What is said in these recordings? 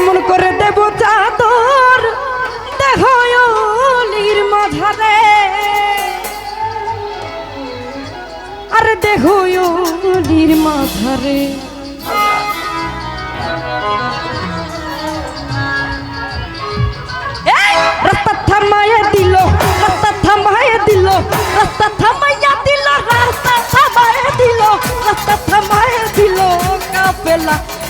কেমন করে দেব চাদর? দেহলির মাঝারে। আরে দেহলির মাঝারে। এই, রাস্তা থামাইয়া দিল রাস্তা থামাইয়া দিল রাস্তা থামাইয়া দিল রাস্তা থামাইয়া দিল রাস্তা থামাইয়া দিল দিল্লিতে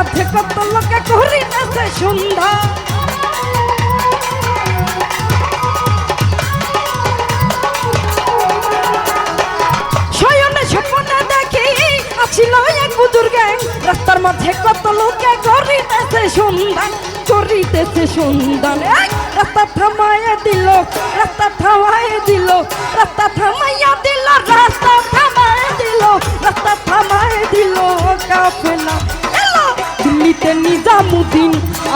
মাঝে কত লোকে করিতেছে সন্ধ্যা। শয়নে এক বুতুর গ্যাং রাস্তার মাঝে কত লোকে করিতেছে সন্ধান করিতেছে সন্ধান রাস্তা থামাইয়া দিল, রাস্তা থামাইয়া দিল, রাস্তা থামাইয়া দিল, রাস্তা থামাইয়া দিল, রাস্তা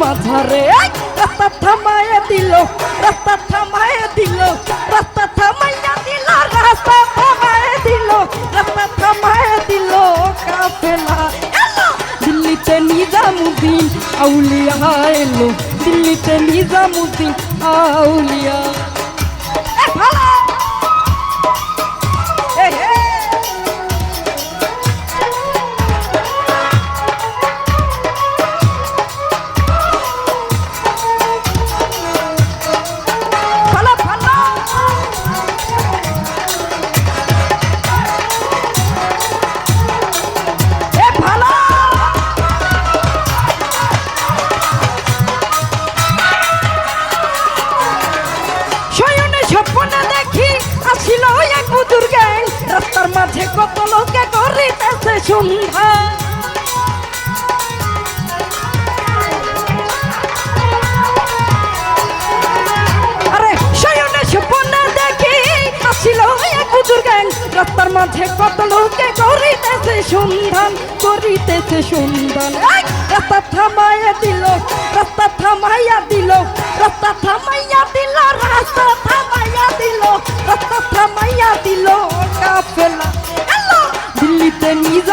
মাঝারে। রাস্তা থামায় দিল, রাস্তা থামায় দিল, রাস্তা থামাইয়া দিল, রাস্তা থামায় দিল, রাস্তা থামায় দিল, কাফেলা। দিল্লিতে নিজামুদ্দিন, আউলিয়া এলো, দিল্লিতে নিজামুদ্দিন, আউলিয়া। সন্ধ্যা। করিতেছে সন্ধান করিতেছে সন্ধান। রাস্তা থামাইয়া দিল, রাস্তা থামাইয়া দিল, রাস্তা থামাইয়া দিল, রাস্তা থামাইয়া দিল, রাস্তা থামাইয়া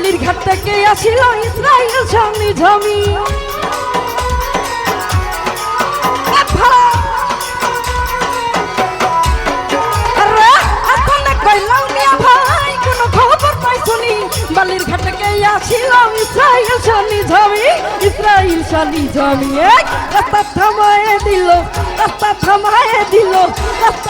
থেকে আসিল ইসরায়েল স্বামী ঝমি। বালির ঘাটে কে আসিল ইসরায়েল শানি ঝমি ইসরায়েল শানি ঝমি। এক রাস্তা থামায়ে দিল, রাস্তা থামায়ে দিল, রাস্তা